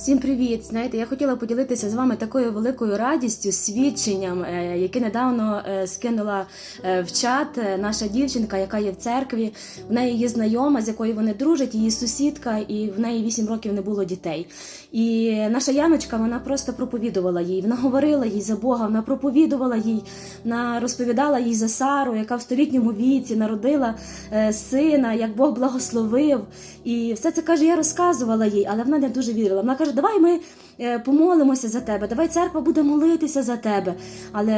Всім привіт! Знаєте, я хотіла поділитися з вами такою великою радістю, свідченням, е, яке недавно е, скинула е, в чат наша дівчинка, яка є в церкві. В неї є знайома, з якою вони дружать, її сусідка, і в неї 8 років не було дітей. І наша Яночка вона просто проповідувала їй. Вона говорила їй за Бога, вона проповідувала їй, вона розповідала їй за Сару, яка в столітньому віці народила сина, як Бог благословив. І все це каже, я розказувала їй, але вона не дуже вірила. Вона каже, давай ми е, помолимося за тебе, давай церква буде молитися за тебе. Але,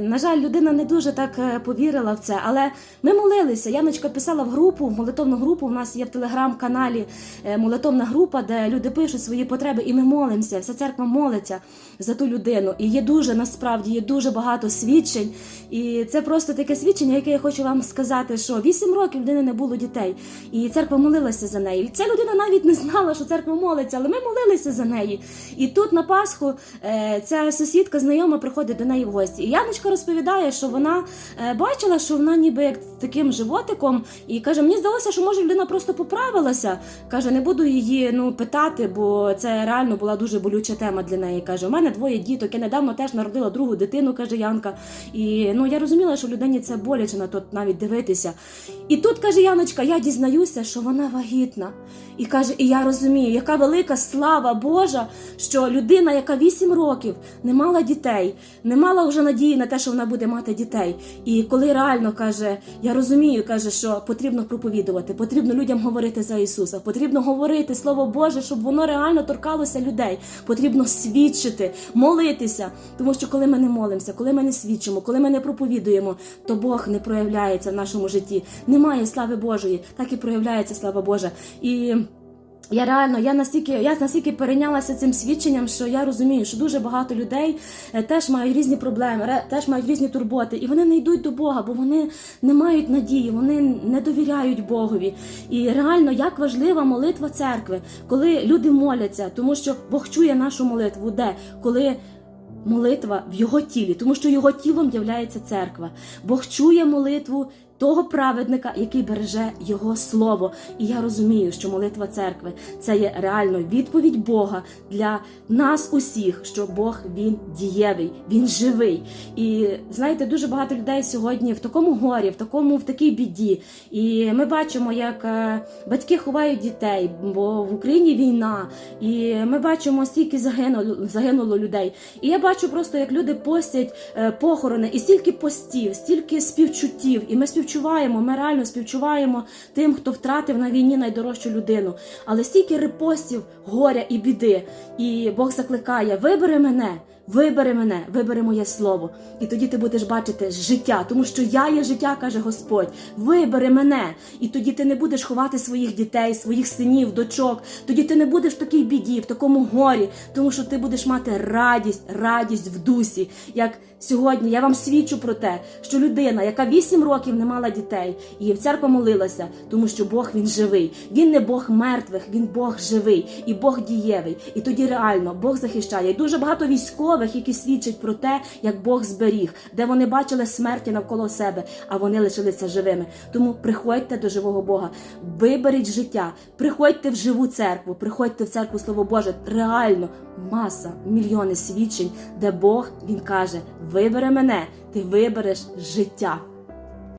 на жаль, людина не дуже так е, повірила в це. Але ми молилися. Яночка писала в групу, в молитовну групу. У нас є в телеграм-каналі е, молитовна група, де люди пишуть свої потреби, і ми молимося. Вся церква молиться за ту людину. І є дуже насправді є дуже багато свідчень. І це просто таке свідчення, яке я хочу вам сказати, що 8 років людини не було дітей, і церква молилася за неї. Ця людина навіть не знала, що церква молиться, але ми молилися за неї. І тут на Пасху е, ця сусідка знайома приходить до неї в гості. І Яночка розповідає, що вона е, бачила, що вона ніби як таким животиком, і каже: мені здалося, що може людина просто поправилася. Каже, не буду її ну питати, бо це реально була дуже болюча тема для неї. Каже, у мене двоє діток. Я недавно теж народила другу дитину, каже Янка. І ну я розуміла, що людині це боляче на то навіть дивитися. І тут каже Яночка, я дізнаюся, що вона вагітна. І каже, і я розумію, яка велика слава Божа, що людина, яка 8 років не мала дітей, не мала вже надії на те, що вона буде мати дітей. І коли реально каже, я розумію, каже, що потрібно проповідувати, потрібно людям говорити за Ісуса, потрібно говорити Слово Боже, щоб воно реально торкалося людей. Потрібно свідчити, молитися. Тому що коли ми не молимося, коли ми не свідчимо, коли ми не проповідуємо, то Бог не проявляється в нашому житті. Немає слави Божої, так і проявляється слава Божа. І я реально, я настільки, я настільки перейнялася цим свідченням, що я розумію, що дуже багато людей е, теж мають різні проблеми, теж мають різні турботи, і вони не йдуть до Бога, бо вони не мають надії, вони не довіряють Богові. І реально, як важлива молитва церкви, коли люди моляться, тому що Бог чує нашу молитву, де коли. Молитва в його тілі, тому що його тілом являється церква. Бог чує молитву того праведника, який береже його слово. І я розумію, що молитва церкви це є реально відповідь Бога для нас усіх, що Бог він дієвий, він живий. І знаєте, дуже багато людей сьогодні в такому горі, в такому в такій біді. І ми бачимо, як е, батьки ховають дітей, бо в Україні війна, і ми бачимо, стільки загинуло, загинуло людей. І я бачу просто, як люди постять е, похорони, і стільки постів, стільки співчуттів. І ми співчуваємо, ми реально співчуваємо тим, хто втратив на війні найдорожчу людину. Але стільки репостів горя і біди. І Бог закликає: вибери мене. Вибери мене, вибери моє слово, і тоді ти будеш бачити життя, тому що я є життя, каже Господь. Вибери мене, і тоді ти не будеш ховати своїх дітей, своїх синів, дочок. Тоді ти не будеш в такій біді, в такому горі, тому що ти будеш мати радість, радість в дусі. Як сьогодні я вам свідчу про те, що людина, яка 8 років не мала дітей, і в церква молилася, тому що Бог він живий. Він не Бог мертвих, він Бог живий і Бог дієвий. І тоді реально Бог захищає. І дуже багато військових, які свідчать про те, як Бог зберіг, де вони бачили смерті навколо себе, а вони лишилися живими. Тому приходьте до живого Бога, виберіть життя, приходьте в живу церкву, приходьте в церкву Слово Боже. Реально маса, мільйони свідчень, де Бог він каже: вибери мене, ти вибереш життя.